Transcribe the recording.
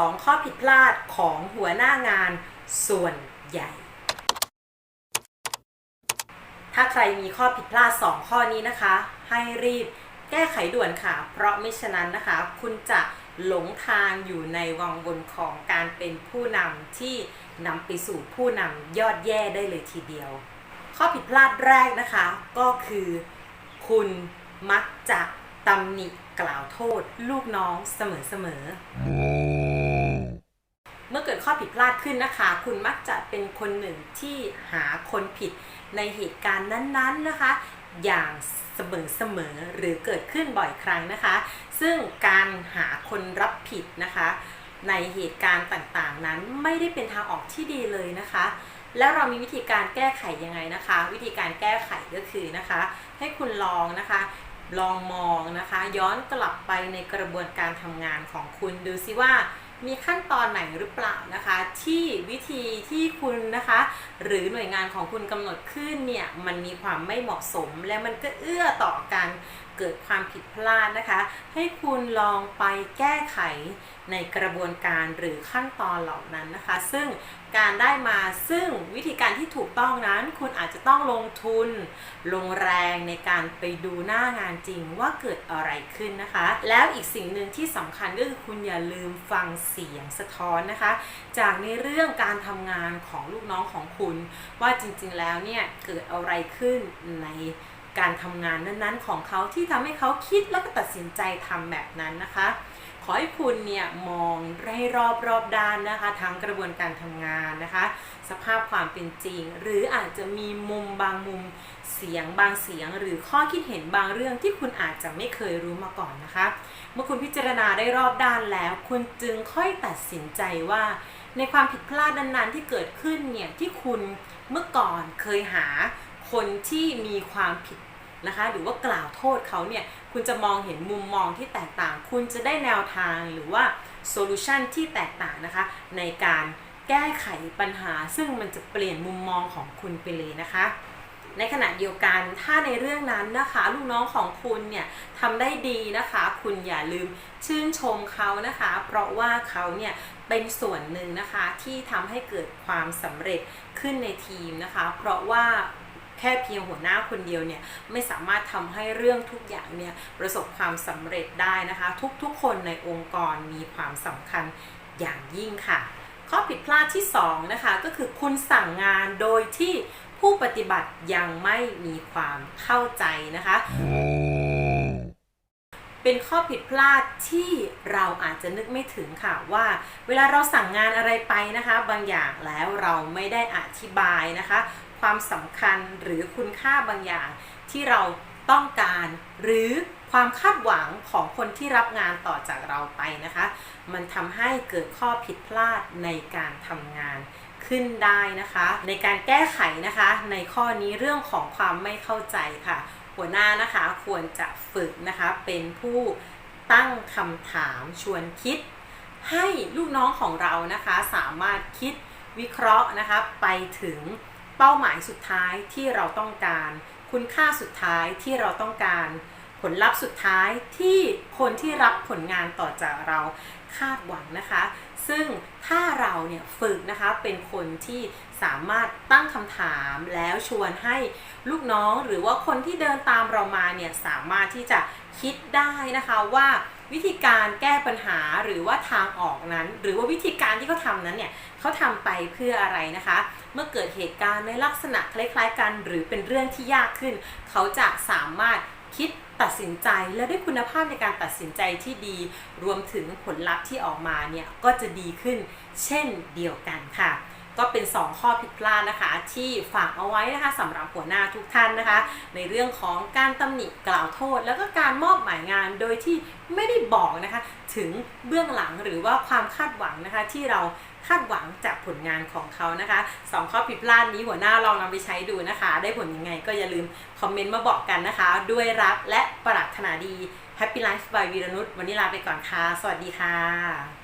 2 ข้อผิดพลาดของหัวหน้างานส่วนใหญ่ ถ้าใครมีข้อผิดพลาด 2 ข้อนี้นะคะ ให้รีบแก้ไขด่วนค่ะ เพราะไม่ฉะนั้นนะคะ คุณจะหลงทางอยู่ในวังวนของการเป็นผู้นำที่นำไปสู่ผู้นำยอดแย่ได้เลยทีเดียว ข้อผิดพลาดแรกนะคะ ก็คือ คุณมักจะตำหนิกล่าวโทษลูกน้องเสมอๆเมื่ อเกิดข้อผิดพลาดขึ้นนะคะ คุณมักจะเป็นคนหนึ่งที่หาคนผิดในเหตุการณ์นั้นๆนะคะ อย่างเสมอๆหรือเกิดขึ้นบ่อยครั้งนะคะ ซึ่งการหาคนรับผิดนะคะ ในเหตุการณ์ต่างๆ นั้นไม่ได้เป็นทางออกที่ดีเลยนะคะ แล้วเรามีวิธีการแก้ไขยังไงนะคะ วิธีการแก้ไขก็คือนะคะ ให้คุณลองนะคะลองมองนะคะ ย้อนกลับไปในกระบวนการทำงานของคุณดูซิว่า มีขั้นตอนไหนหรือเปล่านะคะ ที่วิธีที่คุณนะคะ หรือหน่วยงานของคุณกำหนดขึ้นเนี่ยมันมีความไม่เหมาะสม และมันก็เอื้อต่อการเกิดความผิดพลาดนะคะ ให้คุณลองไปแก้ไขในกระบวนการหรือขั้นตอนเหล่านั้นนะคะ ซึ่งการได้มาซึ่งวิธีการที่ถูกต้องนั้น คุณอาจจะต้องลงทุน ลงแรงในการไปดูหน้างานจริงว่าเกิดอะไรขึ้นนะคะ แล้วอีกสิ่งหนึ่งที่สำคัญก็คือคุณอย่าลืมฟังเสียงสะท้อนนะคะ จากในเรื่องการทำงานของลูกน้องของคุณ ว่าจริงๆแล้วเนี่ยเกิดอะไรขึ้นใน การทำงานนั้นๆ ของเขาที่ทำให้เขาคิดแล้วก็ตัดสินใจทำแบบนั้นนะคะ ขอให้คุณเนี่ยมองให้รอบรอบด้านนะคะทั้งกระบวนการทำงานนะคะ สภาพความเป็นจริง หรืออาจจะมีมุมบางมุมเสียงบางเสียง หรือข้อคิดเห็นบางเรื่องที่คุณอาจจะไม่เคยรู้มาก่อนนะคะ เมื่อคุณพิจารณาได้รอบด้านแล้ว คุณจึงค่อยตัดสินใจว่าในความผิดพลาดนั้นๆที่เกิดขึ้นเนี่ยที่คุณเมื่อก่อนเคยหา คนที่มีความผิดนะคะหรือว่ากล่าวโทษเขาเนี่ยคุณจะมองเห็นมุมมองที่แตกต่าง คุณจะได้แนวทางหรือว่าโซลูชันที่แตกต่างนะคะในการแก้ไขปัญหา ซึ่งมันจะเปลี่ยนมุมมองของคุณไปเลยนะคะ ในขณะเดียวกันถ้าในเรื่องนั้นนะคะลูกน้องของคุณเนี่ยทำได้ดีนะคะ คุณอย่าลืมชื่นชมเขานะคะ เพราะว่าเขาเนี่ยเป็นส่วนหนึ่งนะคะที่ทำให้เกิดความสำเร็จขึ้นในทีมนะคะ เพราะว่า ค่เพียงหัวหน้าคนเดียวเนี่ยไม่สามารถทำให้เรื่องทุกอย่างเนี่ยประสบความสำเร็จได้นะคะ ทุกๆ คนในองค์กรมีความสำคัญอย่างยิ่งค่ะ ข้อผิดพลาดที่2นะคะก็คือคุณสั่งงานโดยที่ผู้ปฏิบัติยังไม่มีความเข้าใจนะคะ เป็นข้อผิดพลาดที่เราอาจจะนึกไม่ถึงค่ะว่า เวลาเราสั่งงานอะไรไปนะคะ บางอย่างแล้วเราไม่ได้อธิบายนะคะ ความสำคัญหรือคุณค่าบางอย่างที่เราต้องการหรือความคาดหวังของคนที่รับงานต่อจากเราไปนะคะ มันทำให้เกิดข้อผิดพลาดในการทำงานขึ้นได้นะคะ ในการแก้ไขนะคะ ในข้อนี้เรื่องของความไม่เข้าใจค่ะ หัวหน้านะคะควรจะฝึกนะคะเป็นผู้ตั้งคำถามชวนคิด ให้ลูกน้องของเรานะคะสามารถคิดวิเคราะห์นะคะไปถึงเป้าหมายสุดท้ายที่เราต้องการ คุณค่าสุดท้ายที่เราต้องการ ผลลัพธ์สุดท้ายที่คนที่รับผลงานต่อจากเราคาดหวังนะคะ ซึ่งถ้าเราเนี่ยฝึกนะคะเป็นคนที่สามารถตั้งคำถามแล้วชวนให้ลูกน้องหรือว่าคนที่เดินตามเรามาเนี่ยสามารถที่จะคิดได้นะคะว่าวิธีการแก้ปัญหาหรือว่าทางออกนั้น หรือว่าวิธีการที่เขาทำนั้นเนี่ยเขาทำไปเพื่ออะไรนะคะ เมื่อเกิดเหตุการณ์ในลักษณะคล้ายๆกัน หรือเป็นเรื่องที่ยากขึ้น เขาจะสามารถคิด ตัดสินใจและได้คุณภาพในการตัดสินใจที่ดี รวมถึงผลลัพธ์ที่ออกมาเนี่ยก็จะดีขึ้นเช่นเดียวกันค่ะ ก็เป็น 2 ข้อผิดพลาดนะคะ ที่ฝากเอาไว้นะคะสำหรับหัวหน้าทุกท่านนะคะ ในเรื่องของการตำหนิกล่าวโทษ แล้วก็การมอบหมายงานโดยที่ไม่ได้บอกนะคะ ถึงเบื้องหลังหรือว่าความคาดหวังนะคะที่เราคาดหวังจากผลงานของเขานะคะสองข้อผิดพลาดนี้หัวหน้าลองนำไปใช้ดูนะคะ ได้ผลยังไงก็อย่าลืมคอมเมนต์มาบอกกันนะคะ ด้วยรักและปรารถนาดี Happy Life by วีรนุชวันนี้ลาไปก่อนค่ะ สวัสดีค่ะ